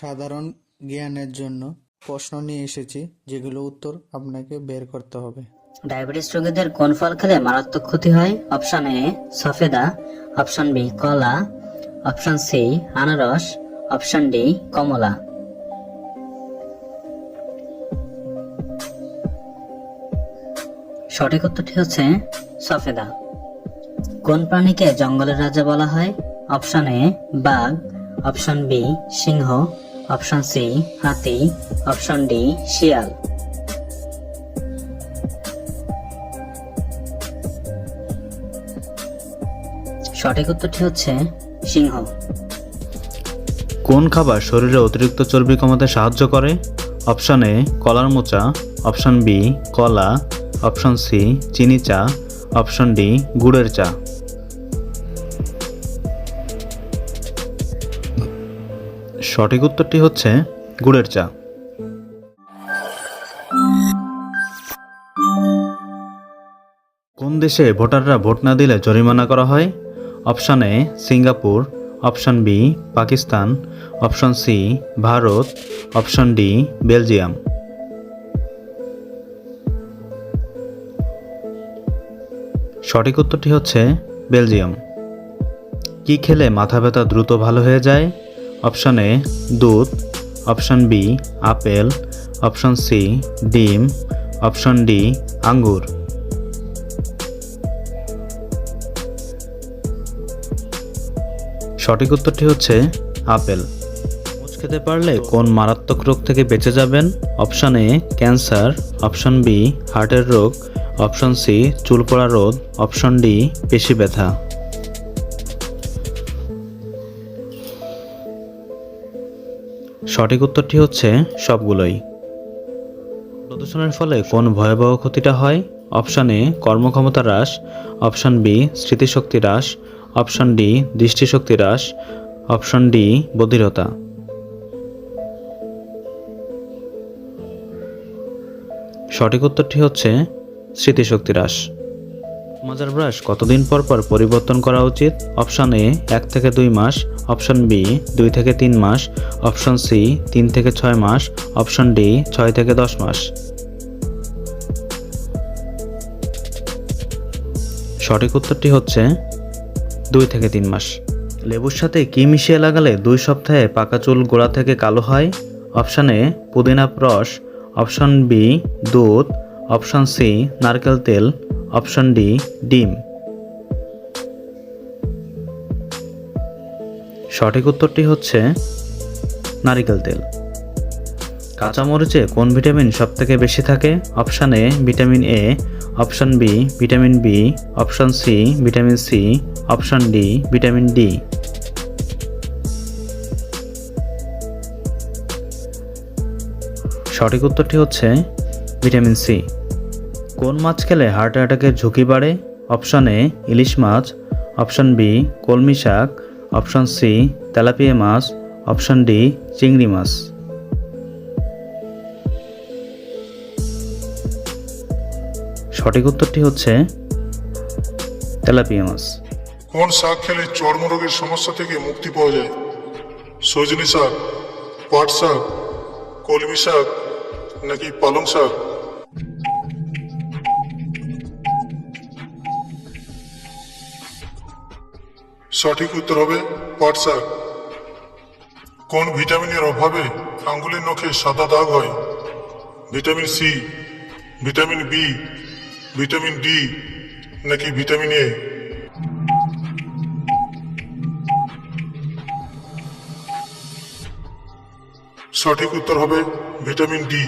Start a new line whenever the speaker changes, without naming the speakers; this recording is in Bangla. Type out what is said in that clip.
সাধারণ জ্ঞানের জন্য প্রশ্ন নিয়ে এসেছি, যেগুলো উত্তর আপনাকে বের করতে হবে।
ডায়াবেটিস রোগীদের কোন ফল খেলে মারাত্মক ক্ষতি হয়? অপশন এ সফেদা। অপশন বি কলা। অপশন সি আনারস। অপশন ডি কমলা। সঠিক উত্তরটি হচ্ছে সফেদা। কোন প্রাণীকে জঙ্গলের রাজা বলা হয়? অপশন এ বাঘ। অপশন বি, সিংহ। অপশন সি, হাতি। অপশন ডি, শিয়াল। সঠিক উত্তরটি হচ্ছে সিংহ।
কোন খাবার শরীরে অতিরিক্ত চর্বি কমাতে সাহায্য করে? অপশন এ, কলার মোচা। অপশন বি, কলা। অপশন সি, চিনি চা। অপশন ডি, গুড়ের চা। সঠিক উত্তরটি হচ্ছে গুড়ের চা। কোন দেশে ভোটাররা ভোট না দিলে জরিমানা করা হয়? Option A, Singapore, option B, Pakistan, option C, Bharat, option D, Belgium. সঠিক উত্তরটি হচ্ছে বেলজিয়াম। কি খেলে মাথা ব্যথা দ্রুত ভালো হয়ে যায়? অপশন এ দুধ, option B apple, option C ডিম, অপশন ডি আঙ্গুর। সঠিক উত্তরটি হচ্ছে আপেল। তরমুজ খেতে পারলে কোন মারাত্মক রোগ থেকে বেঁচে যাবেন? Option A cancer, option B হার্টের রোগ, অপশান সি চুল পড়া রোগ, অপশন ডি পেশি ব্যথা। সঠিক উত্তরটি হচ্ছে সবগুলোই। প্রদূষণের ফলে কোন ভয়াবহ ক্ষতিটা হয়? অপশন এ, কর্মক্ষমতা হ্রাস। অপশান বি, স্মৃতিশক্তি হ্রাস। অপশন ডি, দৃষ্টিশক্তি হ্রাস। অপশন ডি, বধিরতা। সঠিক উত্তরটি হচ্ছে স্মৃতিশক্তি হ্রাস। মাজার ব্রাশ কতদিন পর পর পরিবর্তন করা উচিত? অপশন এ এক থেকে দুই মাস। অপশন বি দুই থেকে তিন মাস। অপশন সি তিন থেকে ছয় মাস। অপশন ডি ছয় থেকে দশ মাস। সঠিক উত্তরটি হচ্ছে দুই থেকে তিন মাস। লেবুর সাথে কি মিশিয়ে লাগালে দুই সপ্তাহে পাকা চুল গোড়া থেকে কালো হয়? অপশন এ পুদিনা রস অপশন বি দুধ। অপশন সি নারকেল তেল। অপশন ডি, ডিম। সঠিক উত্তরটি হচ্ছে নারিকেল তেল। কাঁচামরিচে কোন ভিটামিন সবথেকে বেশি থাকে? Option A, vitamin A, option B, vitamin B, option C, vitamin C, option D, vitamin D. সঠিক উত্তরটি হচ্ছে ভিটামিন সি। কোন মাছ খেলে হার্ট অ্যাটাকের ঝুঁকি বাড়ে? অপশন এ, ইলিশ মাছ। অপশন বি, কলমি শাক। অপশন সি, তেলাপিয়া মাছ। অপশন ডি, চিংড়ি মাছ। সঠিক উত্তরটি হচ্ছে তেলাপিয়া মাছ।
কোন শাক খেলে চর্মরোগের সমস্যা থেকে মুক্তি পাওয়া যায়? সজনি শাক, পাট শাক, কলমি শাক, নাকি পালং শাক? সঠিক উত্তর হবে শাক কোন ভিটামিনের অভাবে আঙ্গুলের নখে সাদা দাগ হয়? Vitamin C, vitamin B, vitamin D, নাকি ভিটামিন এ? সঠিক উত্তর হবে ভিটামিন ডি।